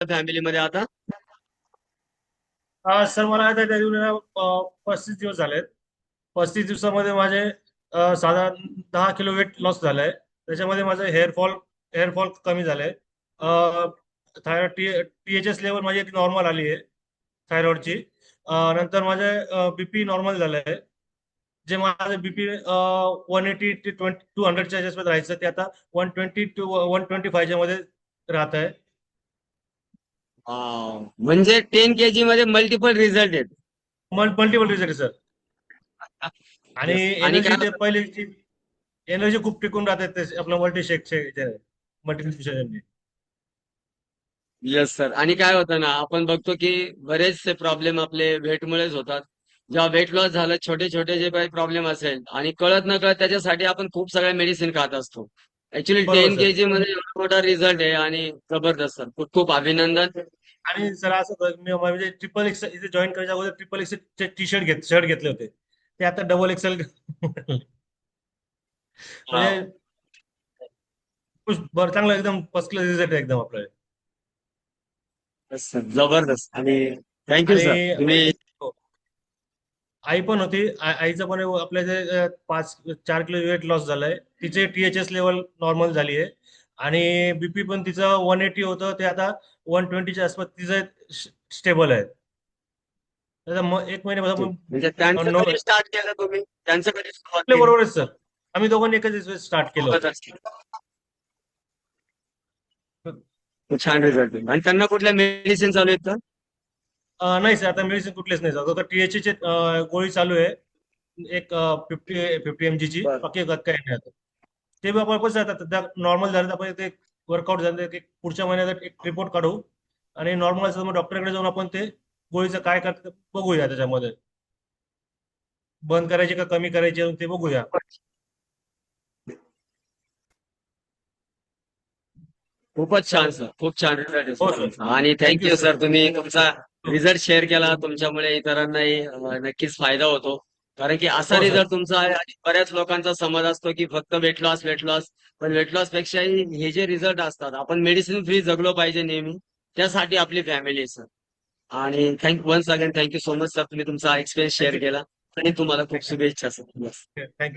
फॅमिलीमध्ये आता? सर मला आता दिवशी पस्तीस दिवस झालेत. पस्तीस दिवसामध्ये माझे साधारण दहा किलो वेट लॉस झालंय. त्याच्यामध्ये माझं हेअरफॉल हेअरफॉल कमी झालंय. थायरॉइड टी टी लेवल माझी नॉर्मल आली आहे थायरॉइडची. नंतर माझे बीपी नॉर्मल झालंय. जे माझं BP one eighty to twenty to हंड्रेडच्या ह्याच्यामध्ये राहायचं ते आता one twenty to one twenty फायच्या मध्ये राहत आहे म्हणजे टेन के जी मध्ये मल्टिपल रिझल्ट आहेत. मल्टिपल रिझल्ट सर आणि. आणि ते पहिले एनर्जी खूप टिकून राहते ते आपलं मल्टी शेकचे मल्टी येस सर आणि काय होतं ना आपण बघतो की बरेचसे प्रॉब्लेम आपले वेटमुळेच होतात. जेव्हा वेट लॉस झालं छोटे छोटे जे काही प्रॉब्लेम असेल आणि कळत न कळत त्याच्यासाठी आपण खूप सगळ्या मेडिसिन खात असतो. Actually ten. के जी मध्ये एवढा मोठा रिझल्ट आहे आणि जबरदस्त सर खूप खूप अभिनंदन. आणि सर असं मी म्हणजे ट्रिपल एक्स इथे जॉईन करायच्या अगोदर ट्रिपल एक्स टी शर्ट घेत शर्ट घेतले होते. ते आता डबल एक्सेल म्हणजे खुश- बरं चांगलं एकदम फर्स्ट क्लास रिझल्ट आहे एकदम आपलं. Yes, sir. जबरदस्त. आणि थँक्यू सर आणि- तुम्ही आई पण होती. आईचं पण आपल्या जे पाच चार किलो वेट लॉस झालंय. तिचे टीएचएस लेवल नॉर्मल झाली आहे. आणि बीपी पण तिचं वन एटी होतं. ते आता वन ट्वेंटीच्या आसपास तिचं स्टेबल आहे. एक महिन्यापासून म्हणजे? बरोबरच सर. आम्ही दोघांनी एकच स्टार्ट केलं छान रिझल्ट आणि त्यांना कुठल्या मेडिसिन चालू आहेत का नाही सर आता मेडिसिन कुठलेच नाही सर. आता टीएचए ची गोळी चालू आहे. एक फिफ्टी फिफ्टी एम ची. बाकी काही नाही आता. ते बी आपण कसं आता नॉर्मल झालं तर आपण ते वर्कआउट झालं तर एक पुढच्या महिन्यात एक रिपोर्ट काढू. आणि नॉर्मल असेल तर मग डॉक्टरकडे जाऊन आपण ते गोळीचं काय करतं बघूया त्याच्यामध्ये. बंद करायची का कमी करायची ते बघूया. खूपच छान सर. खूप छान. हो. आणि थँक्यू सर. तुम्ही तुमचा रिझल्ट शेअर केला तुमच्यामुळे इतरांनाही नक्कीच फायदा होतो. कारण की असा हो, sir. रिझल्ट तुमचा आहे आणि बऱ्याच लोकांचा समज असतो की फक्त वेट लॉस वेट लॉस पण वेट लॉस पेक्षाही हे जे रिझल्ट असतात आपण मेडिसिन फ्री जगलो पाहिजे नेहमी त्यासाठी आपली फॅमिली सर आणि thank once again thank you so much sir तुम्ही तुमचा एक्सपिरियन्स शेअर. केला आणि तुम्हाला खूप शुभेच्छा सर थँक्यू